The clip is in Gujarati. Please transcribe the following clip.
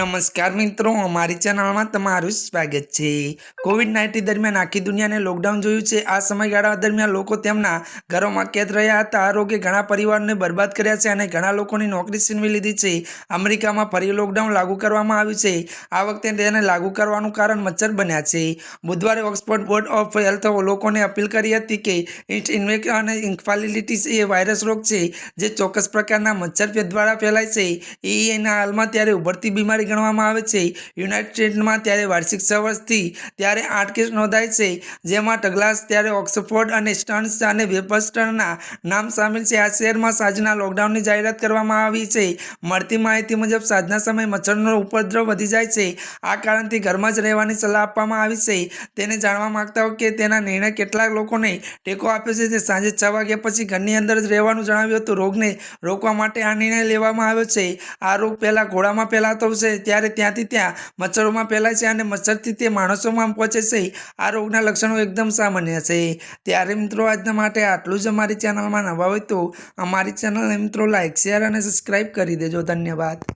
નમસ્કાર મિત્રો, અમારી ચેનલમાં તમારું સ્વાગત છે. કોવિડ નાઇન્ટીન દરમિયાન આખી દુનિયાને લોકડાઉન જોયું છે. આ સમયગાળા દરમિયાન લોકો તેમના ઘરોમાં કેદ રહ્યા હતા. આ રોગે ઘણા પરિવારોને બરબાદ કર્યા છે અને ઘણા લોકોની નોકરી છીનવી લીધી છે. અમેરિકામાં ફરી લોકડાઉન લાગુ કરવામાં આવ્યું છે. આ વખતે તેને લાગુ કરવાનું કારણ મચ્છર બન્યા છે. બુધવારે ઓક્સફોર્ડ બોર્ડ ઓફ હેલ્થ લોકોને અપીલ કરી હતી કે ઇન્વેક અને ઇન્ફાલિટીસ એ વાયરસ રોગ છે, જે ચોક્કસ પ્રકારના મચ્છર દ્વારા ફેલાય છે. એ એના હાલમાં ત્યારે ઉભરતી બીમારી ગણવામાં આવે છે. યુનાઇટેડ સ્ટેટ્સમાં ત્યારે વાર્ષિક વર્ષથી ત્યારે આઠ કેસ નોંધાય છે. જેમાં ટગલાસ ત્યારે ઓક્સફોર્ડ અને સ્ટન્સ અને વેબસ્ટરના નામ સામેલ છે. આ શહેરમાં સાંજના લોકડાઉનની જાહેરાત કરવામાં આવી છે. મળતી માહિતી મુજબ સાંજના સમયે મચ્છરનો ઉપદ્રવ વધી જાય છે. આ કારણથી ઘરમાં જ રહેવાની સલાહ આપવામાં આવી છે. તેને જાણવા માગતા હોય કે તેના નિર્ણય કેટલાક લોકોને ટેકો આપ્યો છે. તે સાંજે છ વાગ્યા પછી ઘરની અંદર જ રહેવાનું જણાવ્યું હતું. રોગને રોકવા માટે આ નિર્ણય લેવામાં આવ્યો છે. આ રોગ પહેલાં ઘોડામાં ફેલાતો છે. ત્યારે ત્યાંથી ત્યાં મચ્છરોમાં ફેલાય છે અને મચ્છરથી તે માણસોમાં પહોંચે છે. આ રોગના લક્ષણો એકદમ સામાન્ય છે. ત્યારે મિત્રો, આજના માટે આટલું જ અમારી ચેનલમાં નવા હોય તો અમારી ચેનલને મિત્રો લાઇક શેર અને સબસ્ક્રાઈબ કરી દેજો. ધન્યવાદ.